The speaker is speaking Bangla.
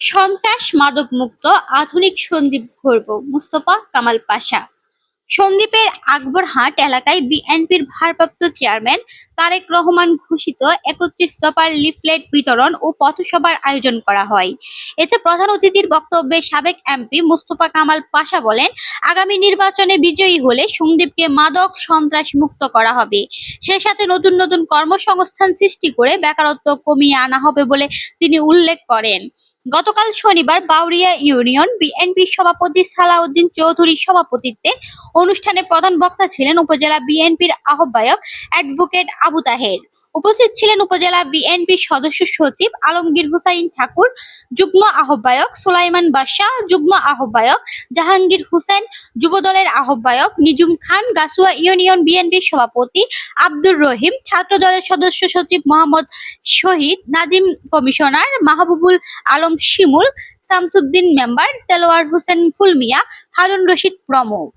সন্ত্রাস, মাদকমুক্ত, আধুনিক সন্দ্বীপ গড়ব মুস্তফা কামাল পাশা। সন্দ্বীপের আকবরহাট এলাকায় বিএনপির ভারপ্রাপ্ত চেয়ারম্যান তারেক রহমান ঘোষিত একত্রিশ দফার লিফলেট বিতরণ ও পথসভার আয়োজন করা হয়। এতে প্রধান অতিথির বক্তব্যে সাবেক এমপি মুস্তফা কামাল পাশা বলেন, আগামী নির্বাচনে বিজয়ী হলে সন্দ্বীপকে মাদক সন্ত্রাস মুক্ত করা হবে। সে সাথে নতুন নতুন কর্মসংস্থান সৃষ্টি করে বেকারত্ব কমিয়ে আনা হবে বলে তিনি উল্লেখ করেন। গতকাল শনিবার বাউরিয়া ইউনিয়ন বিএনপি সভাপতি সালাউদ্দিন চৌধুরীর সভাপতিত্বে অনুষ্ঠানে প্রধান বক্তা ছিলেন উপজেলা বিএনপির আহ্বায়ক অ্যাডভোকেট আবু তাহের। উপস্থিত ছিলেন উপজেলা বিএনপির সদস্য সচিব আলমগীর হুসাইন ঠাকুর, যুগ্ম আহ্বায়ক সুলাইমান বাদশাহ, যুগ্ম আহ্বায়ক জাহাঙ্গীর হোসেন, যুবদলের আহ্বায়ক নিজুম খান, গাছুয়া ইউনিয়ন বিএনপির সভাপতি আব্দুর রহিম, ছাত্রদলের সদস্য সচিব মোহাম্মদ শহীদ, নাজিম কমিশনার মাহবুবুল আলম শিমুল, শামসুদ্দিন মেম্বার তেলোয়ার হোসেন ফুলমিয়া, হারুন রশিদ প্রমুখ।